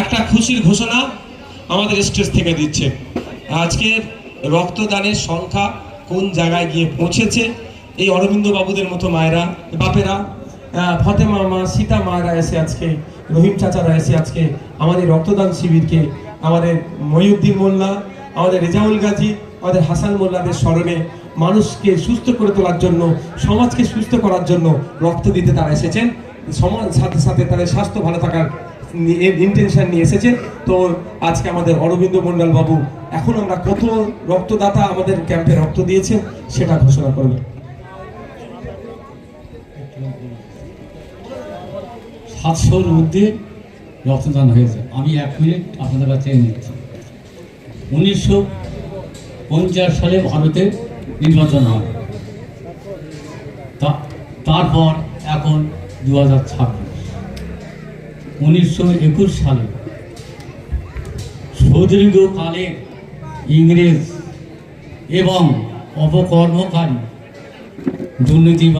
একটা খুশির ঘোষণা আমাদের স্টেজ থেকে দিচ্ছে। আজকের রক্তদানের সংখ্যা কোন জায়গায় গিয়ে পৌঁছেছে, এই অরবিন্দ বাবুদের মতো মায়েরা, বাপেরা ফতেমা মা, সীতা মায়েরা এসে আজকে, রহিম চাচারা এসে আজকে আমাদের রক্তদান শিবিরকে, আমাদের মহিউদ্দিন মোল্লা, আমাদের রেজাউল গাজী, আমাদের হাসান মোল্লাদের স্মরণে মানুষকে সুস্থ করে তোলার জন্য, সমাজকে সুস্থ করার জন্য রক্ত দিতে তারা এসেছেন। সমাজ সাথে সাথে তাদের স্বাস্থ্য ভালো থাকার ইন্টেনশন নিয়ে এসেছে। তো আজকে আমাদের অরবিন্দ মন্ডল বাবু, এখন আমরা কত রক্তদাতা আমাদের ক্যাম্পে রক্ত দিয়েছে সেটা ঘোষণা করবেন সাতশোর মধ্যে রক্তদান হয়েছে। আমি এক মিনিট আপনাদের কাছে নিচ্ছি উনিশশো পঞ্চাশ সালে ভারতে নির্বাচন হয়। তারপর এখন দু হাজার ছাব্বিশ। উনিশশো একুশ সালে। সুদীর্ঘকালে ইংরেজ এবং অপকর্মকারী দুর্নীতি